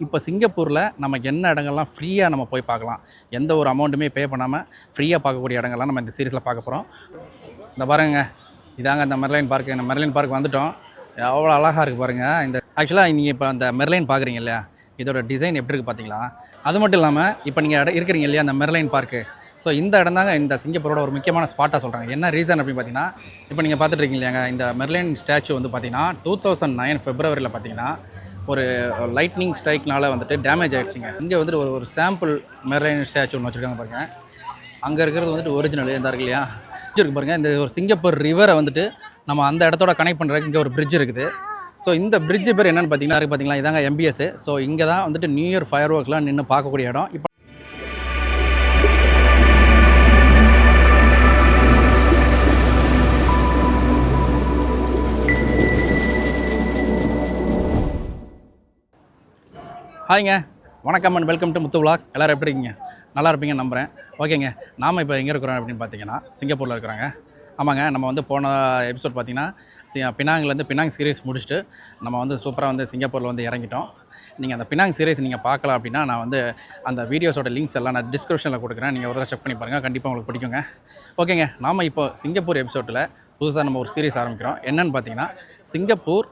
இப்போ சிங்கப்பூரில் நமக்கு என்ன இடங்கள்லாம் ஃப்ரீயாக நம்ம போய் பார்க்கலாம்? எந்த ஒரு அமௌண்ட்டுமே பே பண்ணாமல் ஃப்ரீயாக பார்க்கக்கூடிய இடங்கள்லாம் நம்ம இந்த சீரீஸில் பார்க்க போகிறோம் இந்த பாருங்க இதாங்க இந்த மெர்லைன் பார்க்கு இந்த மெர்லைன் பார்க் வந்துட்டோம். எவ்வளோ அழகாக இருக்குது பாருங்கள் இந்த ஆக்சுவலாக நீங்கள் இப்போ அந்த மெர்லைன் பார்க்குறீங்க இல்லையா? இதோட டிசைன் எப்படி இருக்குது பார்த்தீங்களா அது மட்டும் இல்லாமல் இப்போ நீங்கள் இடம் இருக்கிறீங்க இல்லையா அந்த மெர்லைன் பார்க்கு ஸோ இந்த இடம் தாங்க இந்த சிங்கப்பூரோட ஒரு முக்கியமான ஸ்பாட்டாக சொல்கிறாங்க என்ன ரீசன் அப்படின்னு பார்த்தீங்கன்னா இப்போ நீங்கள் பார்த்துட்டு இருக்கீங்க இல்லையாங்க இந்த மெர்லைன் ஸ்டாச்சு வந்து பார்த்தீங்கன்னா டூ தௌசண்ட் நைன் ஃபெப்ரவரியில் பார்த்தீங்கன்னா ஒரு லைட்னிங் ஸ்ட்ரைக்னால வந்துட்டு டேமேஜ் ஆகிடுச்சிங்க இங்கே வந்துட்டு ஒரு ஒரு சாம்பிள் மெரைன் ஸ்டாச்சு ஒன்று வச்சுருக்காங்க பாருங்க. அங்கே இருக்கிறது வந்துட்டு ஒரிஜினல் இருந்தா இருக்கு இல்லையா? Bridge இருக்கு பாருங்கள் இந்த ஒரு சிங்கப்பூர் ரிவரை வந்துட்டு நம்ம அந்த இடத்தோட கனெக்ட் பண்ணுறதுக்கு இங்கே ஒரு பிரிட்ஜ் இருக்குது. ஸோ இந்த பிரிட்ஜ் பேர் என்னென்னு பார்த்தீங்கன்னா இருக்குது பார்த்தீங்களா இதாங்க எம்பிஎஸ் ஸோ இங்கே தான் வந்துட்டு நியூ இயர் ஃபயர் ஒர்க்லாம் நின்று பார்க்கக்கூடிய இடம். இப்போ ஹாய்ங்க. வணக்கம் and welcome to Muthu vlogs எல்லோரும் எப்படி இருக்கீங்க? நல்லா இருப்பீங்க நம்புகிறேன் ஓகேங்க. நாம் இப்போ எங்கே இருக்கிறோம் அப்படின்னு பார்த்தீங்கன்னா சிங்கப்பூரில் இருக்கிறாங்க. ஆமாங்க நம்ம வந்து போன எபிசோட் பார்த்தீங்கன்னா சி பினாங்லேருந்து பினாங் சீரிஸ் முடிச்சுட்டு நம்ம வந்து சூப்பராக வந்து சிங்கப்பூரில் வந்து இறங்கிட்டோம். நீங்கள் அந்த பினாங் சீரிஸ் நீங்கள் பார்க்கல அப்படின்னா நான் வந்து அந்த வீடியோஸோட லிங்க்ஸ் எல்லாம் நான் டிஸ்கிரிப்ஷனில் கொடுக்குறேன். நீங்கள் ஒரு தடவை செக் பண்ணி பாருங்கள் கண்டிப்பாக உங்களுக்கு பிடிக்குங்க. ஓகேங்க நாம் இப்போ சிங்கப்பூர் எபிசோட்டில் புதுசாக நம்ம ஒரு சீரீஸ் ஆரம்பிக்கிறோம். என்னென்னு பார்த்தீங்கன்னா சிங்கப்பூர்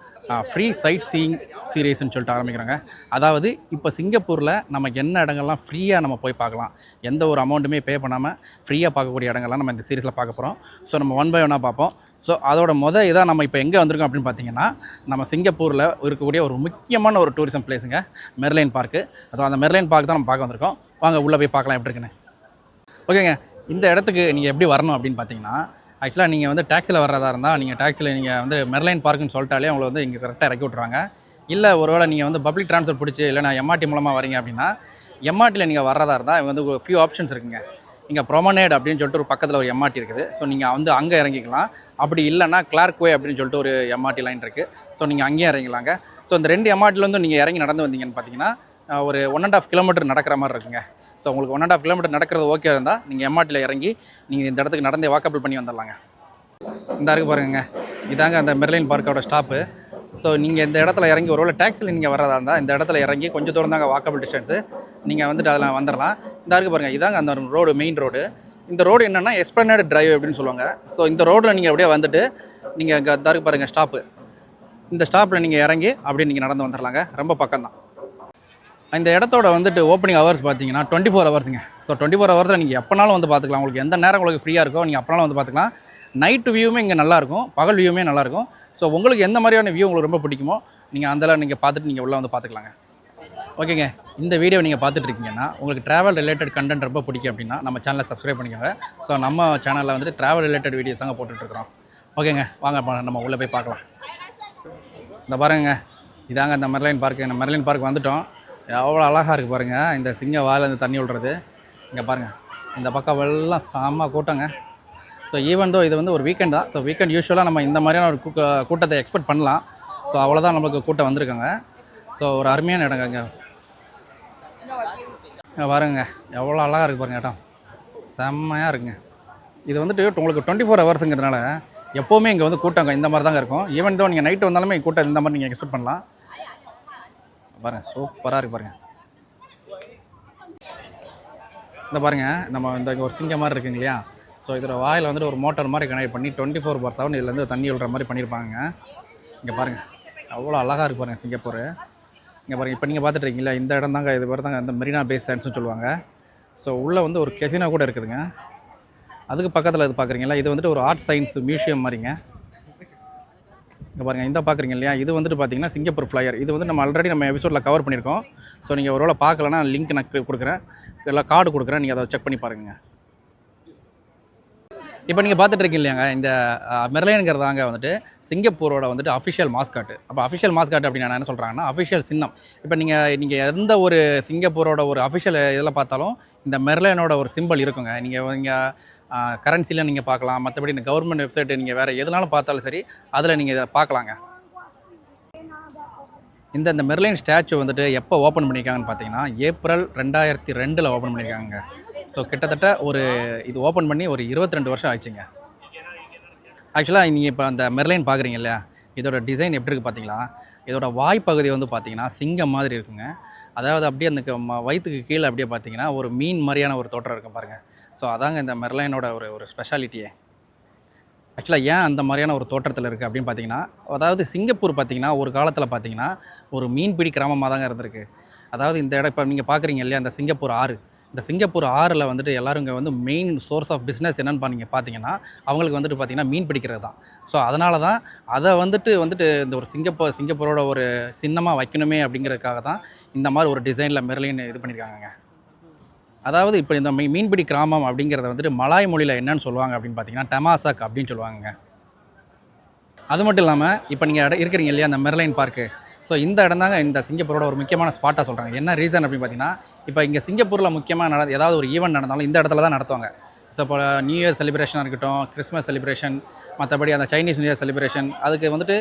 ஃப்ரீ சைட் சீயிங் சீரீஸ்னு சொல்லிட்டு ஆரம்பிக்கிறாங்க. அதாவது இப்போ சிங்கப்பூரில் நமக்கு என்ன இடங்கள்லாம் ஃப்ரீயாக நம்ம போய் பார்க்கலாம். எந்த ஒரு அமௌண்ட்டுமே பே பண்ணாமல் ஃப்ரீயாக பார்க்கக்கூடிய இடங்கள்லாம் நம்ம இந்த சீரீஸில் பார்க்க போகிறோம் ஸோ நம்ம ஒன் பை ஒன்னாக பார்ப்போம். ஸோ அதோட மொதல் இதாக நம்ம இப்போ எங்கே வந்திருக்கோம் அப்படின்னு பார்த்தீங்கன்னா நம்ம சிங்கப்பூரில் இருக்கக்கூடிய ஒரு முக்கியமான ஒரு டூரிசம் பிளேஸுங்க மெர்லைன் பார்க்கு அதுவும் அந்த மெர்லைன் பார்க் தான் நம்ம பார்க்க வந்திருக்கோம். வாங்க உள்ளே போய் பார்க்கலாம் எப்படி இருக்குன்னு. ஓகேங்க இந்த இடத்துக்கு நீங்கள் எப்படி வரணும் அப்படின்னு பார்த்தீங்கன்னா ஆக்சுவலாக நீங்கள் வந்து டாக்ஸியில் வர்றதா இருந்தால் நீங்கள் டாக்ஸியில் நீங்கள் வந்து மெர்லைன் பார்க்குன்னு சொல்லிட்டாலே உங்களை வந்து இங்கே கரெக்டாக இறக்கி விட்ருவாங்க இல்லை ஒருவேளை நீங்கள் வந்து பப்ளிக் ட்ரான்ஸ்ஃபர் பிடிச்சி இல்லைனா எம்ஆர்டி மூலமாக வரீங்க அப்படின்னா எம்ஆர்டியில் நீங்கள் வர்றதா இருந்தால் இங்கே வந்து ஃபியூ ஆப்ஷன்ஸ் இருக்குங்க. இங்கே ப்ரொமனேட் அப்படின்னு சொல்லிட்டு ஒரு பக்கத்தில் ஒரு எம்ஆர்டி இருக்குது. ஸோ நீங்கள் வந்து அங்கே இறங்கிக்கலாம். அப்படி இல்லைன்னா கிளார்க் வே அப்படின்னு சொல்லிட்டு ஒரு எம்ஆர்டி லைன் இருக்குது ஸோ நீங்கள் அங்கேயும் இறங்கிக்கலாங்க ஸோ இந்த ரெண்டு எம்ஆர்டிலேருந்து நீங்கள் இறங்கி நடந்து வந்தீங்கன்னு பார்த்தீங்கன்னா ஒரு ஒன் அண்ட் ஆஃப் கிலோமீட்டர் நடக்கிற மாதிரி இருக்குங்க. ஸோ உங்களுக்கு ஒன் அண்ட் ஆஃப் கிலோமீட்டர் நடக்கிறது ஓகே இருந்தால் நீங்கள் எம்ஆர்டியில் இறங்கி நீங்கள் இந்த இடத்துக்கு நடந்தே வாக்கபிள் பண்ணி வந்துடலாங்க. இந்த இருக்கு பாருங்க இதாங்க அந்த மெர்லைன் பார்க்கோட ஸ்டாப்பு ஸோ நீங்கள் இந்த இடத்துல இறங்கி ஒருவேளை டேக்ஸியில் நீங்கள் வர்றதா இருந்தால் இந்த இடத்துல இறங்கி கொஞ்சம் தூரம் தாங்க வாக்கபிள் டிஸ்டன்ஸு நீங்கள் வந்துட்டு அதில் வந்துடலாம் இந்த இருக்கு பாருங்கள் இதாங்க அந்த ரோடு மெயின் ரோடு இந்த ரோடு என்னென்னா எஸ்பிளனேட் டிரைவ் அப்படின்னு சொல்லுவாங்க. ஸோ இந்த ரோட்டில் நீங்கள் அப்படியே வந்துட்டு நீங்கள் இங்கே இந்த இருக்கு பாருங்கள் ஸ்டாப்பு இந்த ஸ்டாப்பில் நீங்கள் இறங்கி அப்படியே நீங்கள் நடந்து வந்துடலாங்க ரொம்ப பக்கம் தான் இந்த இடத்தோட வந்துட்டு ஓப்பனிங் ஹவர்ஸ் பார்த்தீங்கன்னா டுவெண்ட்டி ஃபோர் ஹவர்ஸுங்க ஸோ டுவெண்ட்டி ஃபோர் ஹவர்ஸில் நீங்கள் எப்போனாலும் வந்து பார்த்துக்கலாம் உங்களுக்கு எந்த நேரம் உங்களுக்கு ஃப்ரீயாக இருக்கோ நீங்கள் அப்போனாலும் வந்து பார்த்துக்கலாம் நைட்டு வியூவுமே இங்கே நல்லாயிருக்கும் பகல் வியூவுமே நல்லாயிருக்கும் ஸோ உங்களுக்கு எந்த மாதிரியான வியூ உங்களுக்கு ரொம்ப பிடிக்குமோ நீங்கள் அந்தளவு நீங்கள் பார்த்துட்டு நீங்கள் உள்ளே வந்து பார்த்துக்கலாங்க ஓகேங்க. இந்த வீடியோ நீங்கள் பார்த்துட்டு இருக்கீங்கன்னா உங்களுக்கு ட்ராவல் ரிலேட்டட் கண்டென்ட் ரொம்ப பிடிக்கும் அப்படின்னா நம்ம சேனலை சப்ஸ்கிரைப் பண்ணிக்கோங்க. ஸோ நம்ம சேனலில் வந்துட்டு ட்ராவல் ரிலேட்டட் வீடியோஸ் தாங்க போட்டுட்ருக்குறோம் ஓகேங்க வாங்க பா- நம்ம உள்ளே போய் பார்க்கலாம். இந்த பாருங்க இதாங்க இந்த மெர்லைன் பார்க்கு இந்த மெர்லைன் பார்க் வந்துட்டோம். எவ்வளோ அழகாக இருக்குது பாருங்கள் இந்த சிங்க வாயில் இந்த தண்ணி விடுறது இங்கே பாருங்கள் இந்த பக்கம் எல்லாம் செம்ம கூட்டங்க. ஸோ ஈவன் தோ இது வந்து ஒரு வீக்கெண்ட் தான். ஸோ வீக்கெண்ட் யூஸ்வலாக நம்ம இந்த மாதிரியான ஒரு கூக்க- கூட்டத்தை எக்ஸ்பெக்ட் பண்ணலாம். ஸோ அவ்வளோதான் நம்மளுக்கு கூட்டம் வந்திருக்காங்க. ஸோ ஒரு அருமையான இடங்க இங்கே இங்கே பாருங்க எவ்வளோ அழகாக இருக்குது பாருங்க இடம். செம்மையாக இருக்குங்க. இது வந்துட்டு உங்களுக்கு டுவெண்ட்டி ஃபோர் ஹவர்ஸுங்கிறதுனால எப்போவுமே இங்கே வந்து கூட்டம் இந்த மாதிரி தாங்க இருக்கும். ஈவன் தான் நீங்கள் நைட்டு வந்தாலுமே கூட்டம் இந்த மாதிரி நீங்கள் எக்ஸ்பெக்ட் பண்ணலாம். பாருங்கள் சூப்பராக இருக்குது பாருங்கள் இந்த பாருங்க நம்ம இந்த ஒரு சிங்கம் மாதிரி இருக்குங்க இல்லையா? ஸோ இதோட வாயில் வந்துட்டு ஒரு மோட்டார் மாதிரி கனெக்ட் பண்ணி டுவெண்ட்டி ஃபோர் பார் செவன் இதுலேருந்து தண்ணி விடுற மாதிரி பண்ணியிருப்பாங்க இங்கே பாருங்கள் அவ்வளோ அழகாக இருக்கு பாருங்கள் சிங்கப்பூர். இங்கே பாருங்கள் இப்போ நீங்கள் பார்த்துட்டு இருக்கீங்களா இந்த இடம் தாங்க இது பேர் தாங்க இந்த மெரினா பேஸ் சாண்ட்ஸ்னு சொல்லுவாங்க. ஸோ உள்ளே வந்து ஒரு கெசினா கூட இருக்குதுங்க. அதுக்கு பக்கத்தில் இது பார்க்குறீங்களா இது வந்துட்டு ஒரு ஆர்ட் சயின்ஸ் மியூசியம் மாதிரிங்க. இங்கே பாருங்கள் இந்த பார்க்குறீங்க இல்லையா? இது வந்துட்டு பார்த்தீங்கன்னா சிங்கப்பூர் ஃப்ளையர் இது வந்து நம்ம ஆல்ரெடி நம்ம எபிசோடில் கவர் பண்ணியிருக்கோம். ஸோ நீங்கள் ஒரு வேளை பார்க்கலன்னா லிங்க் நான் கொடுக்குறேன். இல்லை கார்டு கொடுக்குறேன் நீங்கள் அதை செக் பண்ணி பாருங்கள் இப்போ நீங்கள் பார்த்துட்டு இருக்கீங்க இல்லையாங்க இந்த மெர்லைனுங்கிறதாங்க வந்துட்டு சிங்கப்பூரோட வந்துட்டு அஃபிஷியல் மாஸ்காட்டு அப்போ அஃபிஷியல் மாஸ்காட் அப்படின்னு என்ன சொல்கிறாங்கன்னா அஃபிஷியல் சின்னம். இப்போ நீங்கள் நீங்கள் எந்த ஒரு சிங்கப்பூரோட ஒரு அஃபிஷியல் இதில் பார்த்தாலும் இந்த மெர்லைனோட ஒரு சிம்பிள் இருக்குங்க. நீங்கள் நீங்கள் கரன்சியில் நீங்கள் பார்க்கலாம். மற்றபடி இந்த கவர்மெண்ட் வெப்சைட்டு நீங்கள் வேறு எதுனாலும் பார்த்தாலும் சரி அதில் நீங்கள் இதை பார்க்கலாங்க. இந்த இந்த மெர்லைன் ஸ்டாச்சு வந்துட்டு எப்போ ஓப்பன் பண்ணியிருக்காங்கன்னு பார்த்தீங்கன்னா ஏப்ரல் ரெண்டாயிரத்தி ரெண்டில் ஓப்பன் பண்ணியிருக்காங்க ஸோ கிட்டத்தட்ட ஒரு இது ஓப்பன் பண்ணி ஒரு 22 வருஷம் ஆச்சுங்க ஆக்சுவலாக நீங்கள் இப்போ அந்த மெர்லைன் பார்க்குறீங்க இல்லையா? இதோட டிசைன் எப்படி இருக்குது பார்த்தீங்களா இதோட வாய்ப்பகுதி வந்து பார்த்தீங்கன்னா சிங்கம் மாதிரி இருக்குங்க. அதாவது அப்படியே அந்த ம- வயிற்றுக்கு கீழே அப்படியே பார்த்தீங்கன்னா ஒரு மீன் மாதிரியான ஒரு தோற்றம் இருக்கும் பாருங்கள் ஸோ அதாங்க இந்த மெர்லைனோட ஒரு ஒரு ஸ்பெஷாலிட்டியே ஆக்சுவலாக ஏன் அந்த மாதிரியான ஒரு தோற்றத்தில் இருக்குது அப்படின்னு பார்த்தீங்கன்னா அதாவது சிங்கப்பூர் பார்த்தீங்கன்னா ஒரு காலத்தில் பார்த்தீங்கன்னா ஒரு மீன்பிடி கிராமமாக தாங்க இருந்திருக்கு. அதாவது இந்த இடம் இப்போ நீங்கள் பார்க்குறீங்க இல்லையா அந்த சிங்கப்பூர் ஆறு. இந்த சிங்கப்பூர் ஆறில் வந்துட்டு எல்லாரும் இங்கே வந்து மெயின் சோர்ஸ் ஆஃப் பிஸ்னஸ் என்னென்னு நீங்கள் பார்த்தீங்கன்னா அவங்களுக்கு வந்துட்டு பார்த்தீங்கன்னா மீன் பிடிக்கிறது தான். ஸோ அதனால தான் அதை வந்துட்டு வந்துட்டு இந்த ஒரு சிங்கப்பூர் சிங்கப்பூரோட ஒரு சின்னமாக வைக்கணுமே அப்படிங்கிறதுக்காக தான் இந்த மாதிரி ஒரு டிசைனில் மெர்லின் இது பண்ணியிருக்காங்க அதாவது இப்போ இந்த மீன்பிடி கிராமம் அப்படிங்கிறத வந்துட்டு மலாய் மொழியில் என்னன்னு சொல்லுவாங்க அப்படின்னு பார்த்தீங்கன்னா டமாசாக் அப்படின்னு சொல்லுவாங்க அது மட்டும் இல்லாமல் இப்போ நீங்கள் இடம் இருக்கிறீங்க இல்லையா அந்த மெர்லைன் பார்க்கு ஸோ இந்த இடம் தாங்க இந்த சிங்கப்பூரோட ஒரு முக்கியமான ஸ்பாட்டாக சொல்கிறாங்க என்ன ரீசன் அப்படின்னு பார்த்தீங்கன்னா இப்போ இங்கே சிங்கப்பூரில் முக்கியமாக நட ஏதாவது ஒரு ஈவெண்ட் நடந்தாலும் இந்த இடத்துல தான் நடத்துவாங்க. ஸோ இப்போ நியூ இயர் செலிப்ரேஷனாக இருக்கட்டும் கிறிஸ்மஸ் செலிப்ரேஷன் மற்றபடி அந்த சைனீஸ் நியூ இயர் செலிப்ரேஷன் அதுக்கு வந்துட்டு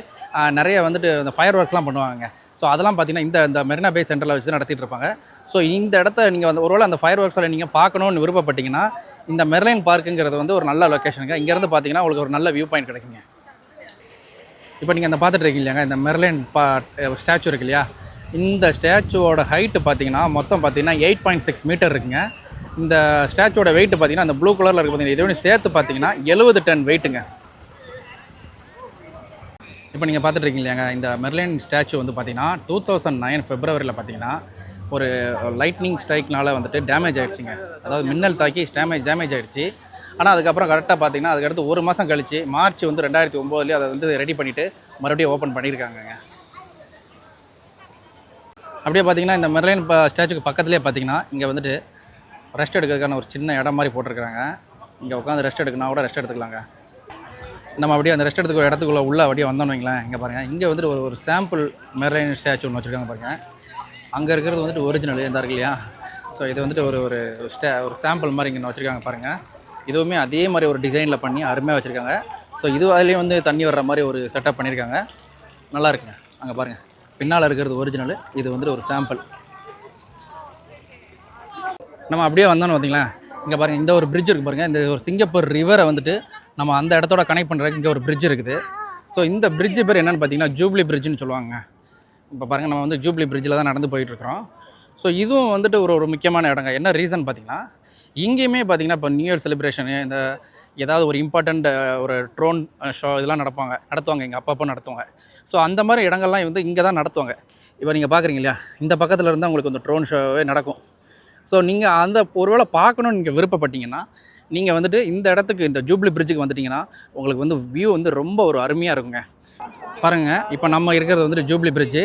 நிறைய வந்துட்டு இந்த ஃபயர் ஒர்க்லாம் பண்ணுவாங்க ஸோ அதெல்லாம் பார்த்தீங்கன்னா இந்த இந்த மெரினா பே சென்டரில் வச்சு நடத்திட்டு இருப்பாங்க. ஸோ இந்த இடத்த நீங்கள் வந்து ஒருவேளை அந்த ஃபயர் ஒர்க்ஸில் நீங்கள் பார்க்கணுன்னு விருப்பப்பட்டீங்கன்னா இந்த மெர்லைன் பார்க்குங்கிறது வந்து ஒரு நல்ல லொக்கேஷனுங்க இங்கேருந்து பார்த்தீங்கன்னா உங்களுக்கு ஒரு நல்ல வியூ பாயிண்ட் கிடைக்குங்க. இப்போ நீங்கள் அந்த பார்த்துட்டு இருக்கீங்க இல்லையாங்க இந்த மெர்லைன் பா ஸ்டாச்சு இருக்கு இல்லையா? இந்த ஸ்டாச்சுவோட ஹைட்டு பார்த்தீங்கன்னா மொத்தம் பார்த்தீங்கன்னா எயிட் பாயிண்ட் சிக்ஸ் மீட்டர் இருக்குங்க. இந்த ஸ்டாச்சுவோட வெயிட் பார்த்தீங்கன்னா அந்த ப்ளூ கலரில் இருக்குது பார்த்தீங்கன்னா இதோட சேர்த்து பார்த்தீங்கன்னா எழுபது டன் வெயிட்டுங்க இப்போ நீங்கள் பார்த்துட்டு இருக்கீங்க இந்த மெர்லைன் ஸ்டாச்சு வந்து பார்த்தீங்கன்னா டூ தௌசண்ட் நைன் ஃபெப்ரவரியில் பார்த்தீங்கன்னா ஒரு லைட்னிங் ஸ்ட்ரைக்னால வந்துட்டு டேமேஜ் ஆகிடுச்சிங்க அதாவது மின்னல் தாக்கி டேமேஜ் டேமேஜ் ஆகிடுச்சி ஆனால் அதுக்கப்புறம் கரெக்டாக பார்த்தீங்கன்னா அதுக்கடுத்து ஒரு மாதம் கழிச்சு மார்ச் வந்து ரெண்டாயிரத்தி ஒம்போதுலேயே அதை வந்து ரெடி பண்ணிவிட்டு மறுபடியும் ஓப்பன் பண்ணியிருக்காங்கங்க. அப்படியே பார்த்தீங்கன்னா இந்த மெர்லைன் ஸ்டாச்சுக்கு பக்கத்துலேயே பார்த்தீங்கன்னா இங்கே வந்துட்டு ரெஸ்ட் எடுக்கிறதுக்கான ஒரு சின்ன இடம் மாதிரி போட்டிருக்காங்க இங்கே உட்காந்து ரெஸ்ட் எடுக்கணும் கூட ரெஸ்ட் எடுத்துக்கலாங்க. நம்ம அப்படியே அந்த ரெஸ்ட் எடுத்துக்க இடத்துக்குள்ள உள்ள அப்படியே வந்தோம்னு வைங்களேன். இங்கே பாருங்கள் இங்கே வந்துட்டு ஒரு ஒரு சாம்பிள் மெர்லைன் ஸ்டாச்சு ஒன்று வச்சுருக்காங்க பாருங்கள் அங்கே இருக்கிறது வந்துட்டு ஒரிஜினல் இந்த இருக்கு இல்லையா? ஸோ இது வந்துட்டு ஒரு ஒரு ஸ்டே ஒரு சாம்பிள் மாதிரி இங்கே வச்சுருக்காங்க பாருங்கள் இதுவுமே அதே மாதிரி ஒரு டிசைனில் பண்ணி அருமையாக வச்சுருக்காங்க. ஸோ இது அதுலேயும் வந்து தண்ணி வர்ற மாதிரி ஒரு செட்டப் பண்ணியிருக்காங்க நல்லா இருக்குங்க. அங்கே பாருங்கள் பின்னால் இருக்கிறது ஒரிஜினல் இது வந்துட்டு ஒரு சாம்பிள் நம்ம அப்படியே வந்தோன்னு பார்த்தீங்களா இங்கே பாருங்கள் இந்த ஒரு பிரிட்ஜ் இருக்குது பாருங்கள் இந்த ஒரு சிங்கப்பூர் ரிவரை வந்துட்டு நம்ம அந்த இடத்தோட கனெக்ட் பண்ணுறதுக்கு இங்கே ஒரு பிரிட்ஜ் இருக்குது. ஸோ இந்த பிரிட்ஜு பேர் என்னென்னு பார்த்தீங்கன்னா ஜூப்ளி பிரிட்ஜுன்னு சொல்லுவாங்க. இப்போ பாருங்கள் நம்ம வந்து ஜூப்ளி பிரிட்ஜில் தான் நடந்து போயிட்டுருக்குறோம் ஸோ இதுவும் வந்துட்டு ஒரு ஒரு முக்கியமான இடங்க. என்ன ரீசன் பார்த்தீங்கன்னா இங்கேயுமே பார்த்தீங்கன்னா இப்போ நியூ இயர் செலிப்ரேஷனு இந்த ஏதாவது ஒரு இம்பார்ட்டண்ட் ஒரு ட்ரோன் ஷோ இதெல்லாம் நடப்பாங்க. நடத்துவாங்க இங்கே அப்பப்போ நடத்துவாங்க. ஸோ அந்த மாதிரி இடங்கள்லாம் வந்து இங்கே தான் நடத்துவாங்க. இப்போ நீங்கள் பார்க்குறீங்க இல்லையா இந்த பக்கத்தில் இருந்தால் உங்களுக்கு அந்த ட்ரோன் ஷோவே நடக்கும். ஸோ நீங்கள் அந்த ஒருவேளை பார்க்கணும்னு நீங்கள் விருப்பப்பட்டீங்கன்னா நீங்கள் வந்துட்டு இந்த இடத்துக்கு இந்த ஜூப்ளி பிரிட்ஜுக்கு வந்துட்டீங்கன்னா உங்களுக்கு வந்து வியூ வந்து ரொம்ப ஒரு அருமையாக இருக்குங்க. பாருங்கள் இப்போ நம்ம இருக்கிறது வந்துட்டு ஜூப்ளி பிரிட்ஜு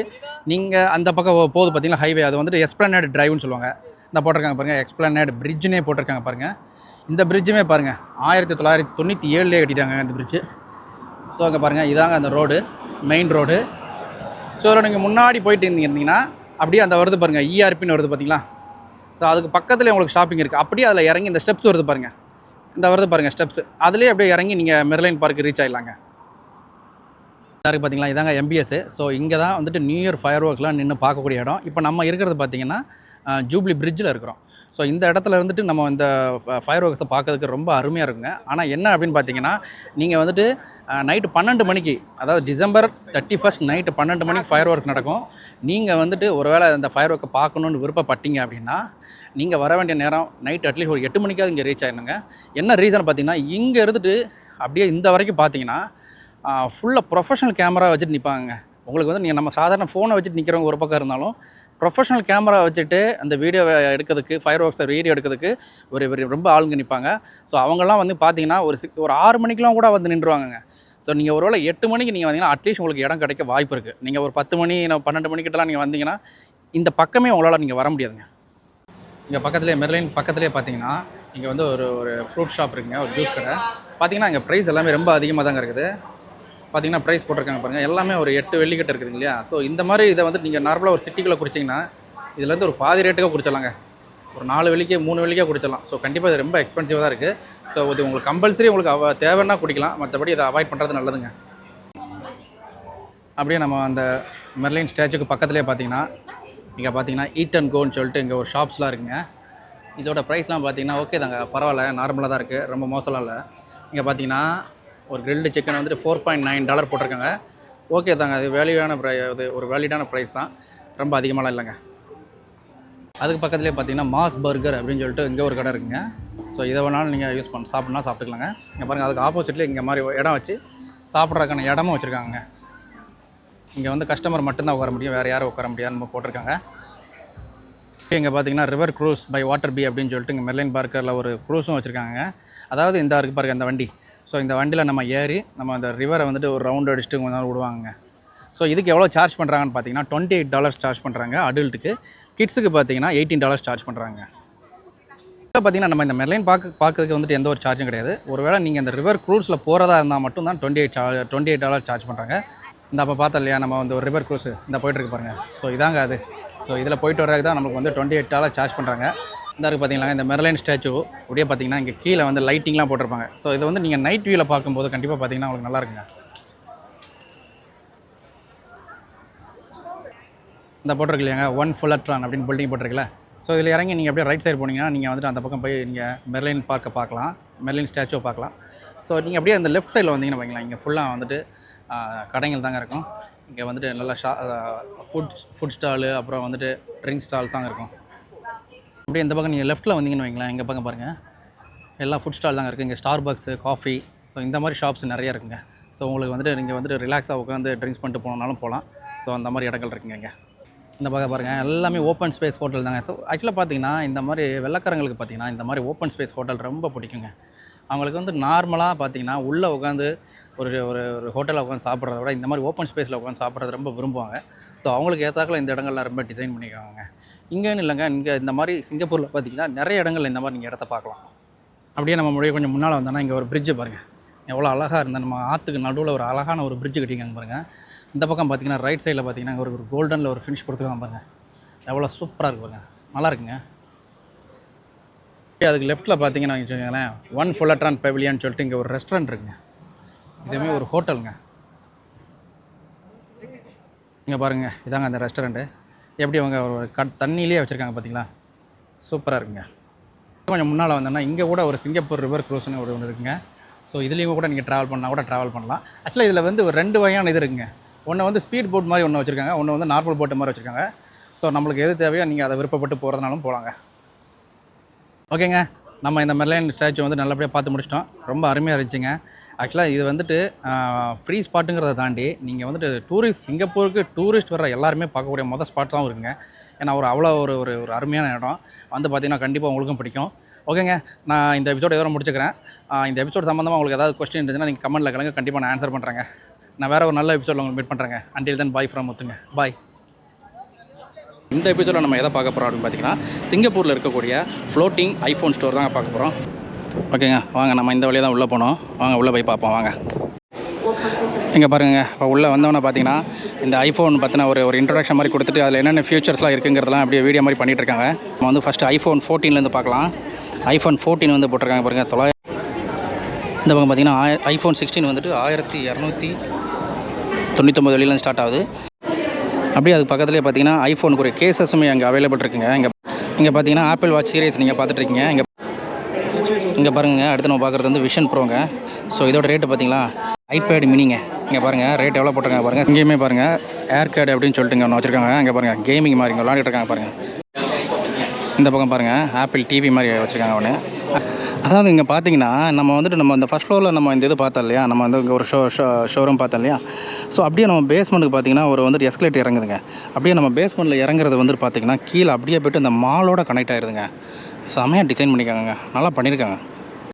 நீங்கள் அந்த பக்கம் போகுது பார்த்தீங்கன்னா ஹைவே அது வந்துட்டு எக்ஸ்பிளனேட் ட்ரைவ்னு சொல்லுவாங்க. இந்த போட்டிருக்காங்க பாருங்கள் எக்ஸ்பிளனேட் பிரிட்ஜுனே போட்டிருக்காங்க பாருங்கள் இந்த பிரிட்ஜுமே பாருங்கள் ஆயிரத்தி தொள்ளாயிரத்தி தொண்ணூற்றி ஏழுலேயே கட்டிட்டாங்க இந்த பிரிட்ஜு ஸோ அங்கே பாருங்கள் இதாங்க அந்த ரோடு மெயின் ரோடு ஸோ இதில் நீங்கள் முன்னாடி போயிட்டு இருந்தீங்கன்னா அப்படியே அந்த வருது பாருங்கள் இஆர்பின்னு வருது பார்த்தீங்களா ஸோ அதுக்கு பக்கத்தில் உங்களுக்கு ஷாப்பிங் இருக்குது அப்படியே அதில் இறங்கி இந்த ஸ்டெப்ஸ் வருது பாருங்கள் இந்த வருது பாருங்கள் ஸ்டெப்ஸ் அதுலேயே அப்படியே இறங்கி நீங்கள் மெர்லைன் பார்க்கு ரீச் ஆயிடலாங்க. இருக்குது பார்த்தீங்களா இதாங்க எம்பிஎஸ் ஸோ இங்கே தான் வந்துட்டு நியூ இயர் ஃபயர் ஒர்க்லாம் நின்று பார்க்கக்கூடிய இடம். இப்போ நம்ம இருக்கிறது பார்த்திங்கன்னா ஜூப்ளி பிரிட்ஜில் இருக்கிறோம். ஸோ இந்த இடத்துல இருந்துட்டு நம்ம இந்த ஃபயர் ஒர்க்ஸை பார்க்கறதுக்கு ரொம்ப அருமையாக இருக்குங்க. ஆனால் என்ன அப்படின்னு பார்த்தீங்கன்னா நீங்கள் வந்துட்டு நைட்டு பன்னெண்டு மணிக்கு அதாவது டிசம்பர் தேர்ட்டி ஃபஸ்ட் நைட்டு பன்னெண்டு மணிக்கு ஃபயர் ஒர்க் நடக்கும். நீங்கள் வந்துட்டு ஒருவேளை அந்த ஃபயர் ஒர்க்கை பார்க்கணுன்னு விருப்பப்பட்டீங்க அப்படின்னா நீங்கள் வர வேண்டிய நேரம் நைட் அட்லீஸ்ட் ஒரு எட்டு மணிக்காவது இங்கே ரீச் ஆகிடுங்க என்ன ரீசன் பார்த்தீங்கன்னா இங்கே இருந்துட்டு அப்படியே இந்த வரைக்கும் பார்த்தீங்கன்னா ஃபுல்லாக ப்ரொஃபஷனல் கேமரா வச்சுட்டு நிற்பாங்க உங்களுக்கு வந்து நீங்கள் நம்ம சாதாரண ஃபோனை வச்சுட்டு நிற்கிறவங்க ஒரு பக்கம் இருந்தாலும் ப்ரொஃபஷனல் கேமரா வச்சுட்டு அந்த வீடியோ எடுக்கிறதுக்கு ஃபயர் ஒர்க்ஸை வீடியோ எடுக்கிறதுக்கு ஒரு ஒரு ரொம்ப ஆளுங்க நிற்பாங்க ஸோ அவங்கெல்லாம் வந்து பார்த்தீங்கன்னா ஒரு சிக் ஒரு ஆறு மணிக்கெலாம் கூட வந்து நின்றுவாங்க ஸோ நீங்கள் ஒருவேளை எட்டு மணிக்கு நீங்கள் வந்தீங்கன்னா அட்லீஸ்ட் உங்களுக்கு இடம் கிடைக்க வாய்ப்பு இருக்குது நீங்கள் ஒரு பத்து மணி பன்னெண்டு மணிக்கிட்டலாம் நீங்கள் வந்தீங்கன்னா இந்த பக்கமே உங்களால் நீங்கள் வர முடியாதுங்க. இங்கே பக்கத்துலேயே மெர்லைன் பக்கத்துலேயே பார்த்தீங்கன்னா இங்கே வந்து ஒரு ஒரு ஃப்ரூட் ஷாப் இருக்குங்க ஒரு ஜூஸ் கடை. பார்த்தீங்கன்னா இங்கே ப்ரைஸ் எல்லாமே ரொம்ப அதிகமாக தாங்க இருக்குது. பார்த்தீங்கன்னா ப்ரைஸ் போட்டிருக்காங்க பாருங்கள் எல்லாமே ஒரு எட்டு வெள்ளிக்கிட்ட இருக்குது இல்லையா? ஸோ இந்த மாதிரி இதை வந்து நீங்கள் நார்மலாக ஒரு சிட்டிக்குள்ளே குடிச்சிங்கன்னா இதுலேருந்து ஒரு பாதி ரேட்டுக்கே குடிச்சலாங்க ஒரு நாலு வெள்ளிக்கே மூணு வெள்ளிக்கே குடிச்சிடலாம். ஸோ கண்டிப்பாக இது ரொம்ப எக்ஸ்பென்சிவாக தான் இருக்குது ஸோ இது உங்களுக்கு கம்பல்சரி உங்களுக்கு அவ தேவைன்னா குடிக்கலாம். மற்றபடி இதை அவாய்ட் பண்ணுறது நல்லதுங்க. அப்படியே நம்ம அந்த மெர்லின் ஸ்டாச்சுக்கு பக்கத்துலேயே பார்த்தீங்கன்னா இங்கே பார்த்தீங்கன்னா ஈட் அண்ட் கோன்னு சொல்லிட்டு இங்கே ஒரு ஷாப்ஸ்லாம் இருக்குங்க. இதோட ப்ரைஸ்லாம் பார்த்தீங்கன்னா ஓகே தாங்க பரவாயில்ல நார்மலாக தான் இருக்குது ரொம்ப மோசம்லாம் இல்லை. இங்கே பார்த்தீங்கன்னா ஒரு கிரில்டு சிக்கன் வந்துட்டு ஃபோர் பாயிண்ட் நைன் டாலர் போட்டிருக்காங்க. ஓகே தாங்க அது வேல்யூடான ப்ரை அது ஒரு வேலிடான ப்ரைஸ் தான். ரொம்ப அதிகமாகலாம் இல்லைங்க. அதுக்கு பக்கத்துலேயே பார்த்தீங்கன்னா மாஸ் பர்கர் அப்படின்னு சொல்லிட்டு இங்கே ஒரு கடை இருக்குங்க. ஸோ இதை வேணாலும் நீங்கள் யூஸ் பண்ண சாப்பிட்னா சாப்பிட்டுக்கலாங்க. இங்கே பாருங்கள் அதுக்கு ஆப்போசிட்லேயே இங்கே மாதிரி இடம் வச்சு சாப்பிட்றதுக்கான இடமும் வச்சுருக்காங்க இங்கே வந்து கஸ்டமர் மட்டும்தான் உட்கார முடியும். வேறு யாரும் உட்கார முடியாதுன்னு போட்டிருக்காங்க. இங்கே பார்த்தீங்கன்னா river cruise by water B அப்படின்னு சொல்லிட்டு இங்கே மெர்லைன் பார்க்கரில் ஒரு க்ரூஸும் வச்சுருக்காங்க. அதாவது இந்த இருக்கு பாருங்கள் இந்த வண்டி. ஸோ இந்த வண்டியில் நம்ம ஏறி நம்ம அந்த ரிவரை வந்துட்டு ஒரு ரவுண்ட் அடிச்சுட்டு கொஞ்ச நேரம் விடுவாங்க ஸோ இதுக்கு எவ்வளோ சார்ஜ் பண்ணுறாங்கன்னு பார்த்தீங்கன்னா டுவெண்ட்டி எயிட் டாலர்ஸ் சார்ஜ் பண்ணுறாங்க அடல்ட்டுக்கு கிட்ஸுக்கு பார்த்தீங்கன்னா எயிட்டீன் டாலர்ஸ் சார்ஜ் பண்ணுறாங்க இப்போ பார்த்தீங்கன்னா நம்ம இந்த மெர்லைன் பார்க்க பார்க்கறதுக்கு வந்துட்டு எந்த ஒரு சார்ஜும் கிடையாது. ஒருவேளை நீங்கள் இந்த ரிவர் க்ரூஸில் போகிறதா இருந்தால் மட்டும் தான் twenty eight twenty eight dollar charge பண்ணுறாங்க இந்த அப்போ பார்த்தோம் இல்லையா நம்ம வந்து ஒரு ரிவர் க்ரூஸ் இந்த போயிட்டுருக்கு பாருங்கள் ஸோ இதாங்க அது. ஸோ இதில் போயிட்டு வரதுக்கு தான் நமக்கு வந்து டுவெண்ட்டி எயிட் டாலர் சார்ஜ் பண்ணுறாங்க இந்த இருக்குது பார்த்தீங்களா இந்த மெர்லைன் ஸ்டாச்சு அப்படியே பார்த்தீங்கன்னா இங்கே கீழே வந்து லைட்டிங்லாம் போட்டிருப்பாங்க. ஸோ இது வந்து நீங்கள் நைட் வியூவில் பார்க்கும்போது கண்டிப்பாக பார்த்தீங்கன்னா உங்களுக்கு நல்லா இருக்குங்க. இந்த போட்டிருக்கு இல்லையாங்க ஒன் ஃபுல்லட்ரான் அப்படின்னு பில்டிங் போட்டிருக்குல்ல. ஸோ இதில் இறங்கி நீங்கள் அப்படியே ரைட் சைடு போனீங்கன்னா நீங்கள் வந்துட்டு அந்த பக்கம் போய் நீங்கள் மெர்லைன் பார்க்கை பார்க்கலாம். மெர்லைன் ஸ்டாச்சுவை பார்க்கலாம். ஸோ நீங்கள் அப்படியே அந்த லெஃப்ட் சைடில் வந்தீங்கன்னா வைங்களா இங்கே ஃபுல்லாக வந்துட்டு கடைகள் தாங்க இருக்கும். இங்கே வந்துட்டு நல்லா ஷா ஃபுட் ஃபுட் ஸ்டாலு அப்புறம் வந்துட்டு ட்ரிங்க் ஸ்டால் தாங்க இருக்கும். அப்படியே இந்த பக்கம் நீங்கள் லெஃப்ட்டில் வந்தீங்கன்னு வைங்களேன் எங்கள் பக்கம் பாருங்கள் எல்லா ஃபுட் ஸ்டால் தாங்க இருக்குது இங்கே ஸ்டார் பக்ஸு காஃபி ஸோ இந்த மாதிரி ஷாப்ஸ் நிறைய இருக்குங்க. ஸோ உங்களுக்கு வந்துட்டு நீங்கள் வந்துட்டு ரிலாக்ஸாக உட்காந்து ட்ரிங்க்ஸ் பண்ணிட்டு போனாலும் போகலாம் ஸோ அந்த மாதிரி இடங்கள் இருக்குங்க இங்கே. இந்த பக்கம் பாருங்கள் எல்லாமே ஓப்பன் ஸ்பேஸ் ஹோட்டல் தாங்க. ஸோ ஆக்சுவலாக பார்த்தீங்கன்னா இந்த மாதிரி வெள்ளக்காரங்களுக்கு பார்த்தீங்கன்னா இந்த மாதிரி ஓப்பன் ஸ்பேஸ் ஹோட்டல் ரொம்ப பிடிக்குங்க. அவங்களுக்கு வந்து நார்மலாக பார்த்தீங்கன்னா உள்ளே உட்காந்து ஒரு ஒரு ஒரு ஹோட்டலில் உட்காந்து சாப்பிட்றத விட இந்த மாதிரி ஓப்பன் ஸ்பேஸில் உட்காந்து சாப்பிட்றது ரொம்ப விரும்புவாங்க. ஸோ அவங்களுக்கு ஏற்றாக்கில் இந்த இடங்கள்லாம் ரொம்ப டிசைன் பண்ணிக்குவாங்க. இங்கேன்னு இல்லைங்க இங்கே இந்த மாதிரி சிங்கப்பூரில் பார்த்தீங்கன்னா நிறைய இடங்கள் இந்த மாதிரி நீங்கள் இடத்த பார்க்கலாம். அப்படியே நம்ம முடிய கொஞ்சம் முன்னால் வந்தோன்னா இங்கே ஒரு பிரிட்ஜு பாருங்கள் எவ்வளோ அழகாக இருந்தால் நம்ம ஆற்றுக்கு நடுவில் ஒரு அழகான ஒரு பிரிட்ஜு கட்டிக்காங்க பாருங்கள் இந்த பக்கம் பார்த்தீங்கன்னா ரைட் சைடில் பார்த்தீங்கன்னா ஒரு ஒரு கோல்டனில் ஒரு ஃபினிஷ் கொடுத்துருக்காங்க பாருங்கள் எவ்வளோ சூப்பராக இருக்கு பாருங்கள் நல்லா இருக்குங்க. அதுக்கு லெஃப்ட்டில் பார்த்தீங்கன்னா வச்சுக்கோங்களேன் ஒன் ஃபுல்லட்ரான் பெவிலியன் சொல்லிட்டு இங்கே ஒரு ரெஸ்டாரண்ட் இருக்குங்க. இதுவுமே ஒரு ஹோட்டலுங்க இங்கே பாருங்கள் இதாங்க அந்த ரெஸ்டாரண்ட்டு எப்படி அவங்க ஒரு கட் தண்ணியிலே வச்சுருக்காங்க பார்த்தீங்களா சூப்பராக இருக்குங்க. கொஞ்சம் முன்னால் வந்தோன்னா இங்கே கூட ஒரு சிங்கப்பூர் ரிவர் க்ரூஸ்னு ஒரு ஒன்று இருக்குங்க. ஸோ இதுலேயும் கூட நீங்கள் ட்ராவல் பண்ணால் கூட ட்ராவல் பண்ணலாம். ஆக்சுவலாக இதில் வந்து ஒரு ரெண்டு வகையான இது இருக்குங்க. ஒன்று வந்து ஸ்பீட் போட் மாதிரி ஒன்று வச்சுருக்காங்க. ஒன்று வந்து நார்மல் போட்டு மாதிரி வச்சுருக்காங்க. ஸோ நம்மளுக்கு எது தேவையோ நீங்கள் அதை விருப்பப்பட்டு போகிறதுனாலும் போகலாங்க ஓகேங்க. நம்ம இந்த மெர்லைன் ஸ்டாச்சு வந்து நல்லபடியாக பார்த்து முடிச்சிட்டோம். ரொம்ப அருமையாக இருந்துச்சுங்க. ஆக்சுவலாக இது வந்துட்டு ஃப்ரீ ஸ்பாட்டுங்கிறத தாண்டி நீங்கள் வந்துட்டு டூரிஸ்ட் சிங்கப்பூருக்கு டூரிஸ்ட் வர எல்லாருமே பார்க்கக்கூடிய மொதல் ஸ்பாட்ஸாகவும் இருக்குங்க. ஏன்னா ஒரு அவ்வளோ ஒரு ஒரு ஒரு அருமையான இடம். வந்து பார்த்தீங்கன்னா கண்டிப்பாக உங்களுக்கும் பிடிக்கும். ஓகேங்க. நான் இந்த எபிசோட இதோட முடிச்சுக்கிறேன். இந்த எபிசோட் சம்மந்தமாக உங்களுக்கு ஏதாவது கொஸ்டின் இருந்துச்சுன்னா நீங்கள் கமெண்ட்டில் கலங்க கண்டிப்பாக நான் ஆன்சர் பண்ணுறேங்க நான் வேறு ஒரு நல்ல எபிசோட உங்களுக்கு மீட் பண்ணுறேங்க அண்டில் தென் பாய் ஃப்ரம் முத்துங்க. பாய் இந்த எபிசோடில் நம்ம எதை பார்க்க போகிறோம் அப்படின்னு பார்த்தீங்கன்னா சிங்கப்பூரில் இருக்கக்கூடிய ஃப்ளோட்டிங் ஐஃபோன் ஸ்டோர் தாங்க பார்க்க போகிறோம் ஓகேங்க வாங்க நம்ம இந்த வழியாக தான் உள்ளே போனோம். வாங்க உள்ளே போய் பார்ப்போம் வாங்க. இங்கே பாருங்க இப்போ உள்ளே வந்தவொன்னே பார்த்தீங்கன்னா இந்த ஐஃபோன் பற்றின ஒரு ஒரு இன்ட்ரடக்ஷன் மாதிரி கொடுத்துட்டு அதில் என்னென்ன ஃபியூச்சர்ஸ்லாம் இருக்குங்கிறதெல்லாம் அப்படியே வீடியோ மாதிரி பண்ணிட்டு இருக்காங்க. நம்ம வந்து ஃபஸ்ட்டு ஐஃபோன் ஃபோர்டீன்லேருந்து பார்க்கலாம். ஐஃபோன் ஃபோர்டீன் வந்து போட்டிருக்காங்க பாருங்கள் தொள்ளாயிரம் இந்த பக்கம் பார்த்தீங்கன்னா ஐஃபோன் சிக்ஸ்டீன் வந்துட்டு ஆயிரத்தி இரநூத்தி தொண்ணூற்றொம்பது வெளியிலேருந்து ஸ்டார்ட் ஆகுது. அப்படியே அதுக்கு பக்கத்துலேயே பார்த்தீங்கன்னா ஐஃபோனுக்கு ஒரு கேசஸுமே அங்கே அவைலபிள் இருக்குங்க. இங்கே இங்கே பார்த்தீங்கன்னா ஆப்பிள் வாட்ச் சீரியஸ் நீங்கள் பார்த்துட்ருக்கீங்க. இங்கே இங்கே பாருங்க அடுத்து நம்ம பார்க்குறது வந்து விஷன் ப்ரோங்க ஸோ இதோட ரேட்டு பார்த்தீங்களா? ஐபேடு மினிங்க இங்கே பாருங்கள் ரேட் எவ்வளோ போட்டிருக்காங்க பாருங்கள் இங்கேயுமே பாருங்கள் ஏர் கேடு அப்படின்னு சொல்லிட்டு ஒன்று வச்சுருக்காங்க. இங்கே பாருங்கள் கேமிங் மாதிரி இங்கே விளாண்டுட்டு இருக்காங்க பாருங்கள் இந்த பக்கம் பாருங்கள் ஆப்பிள் டிவி மாதிரி வச்சுருக்காங்க ஒன்று அதாவது இங்கே பார்த்தீங்கன்னா நம்ம வந்துட்டு நம்ம இந்த ஃபஸ்ட் ஃப்ளோரில் நம்ம இந்த இது பார்த்தோம் இல்லையா? நம்ம வந்து இங்கே ஒரு ஷோ ஷோ ஷோரூம் பார்த்தோம் இல்லையா? ஸோ அப்படியே நம்ம பேஸ்மெண்ட்டுக்கு பார்த்தீங்கன்னா ஒரு வந்துட்டு எஸ்கலேட் இறங்குதுங்க. அப்படியே நம்ம பேஸ்மெண்ட்டில் இறங்குறது வந்துட்டு பார்த்தீங்கன்னா கீழே அப்படியே போய்ட்டு இந்த மாலோட கனெக்ட் ஆயிருதுங்க. செமையாக டிசைன் பண்ணியிருக்காங்க நல்லா பண்ணியிருக்காங்க.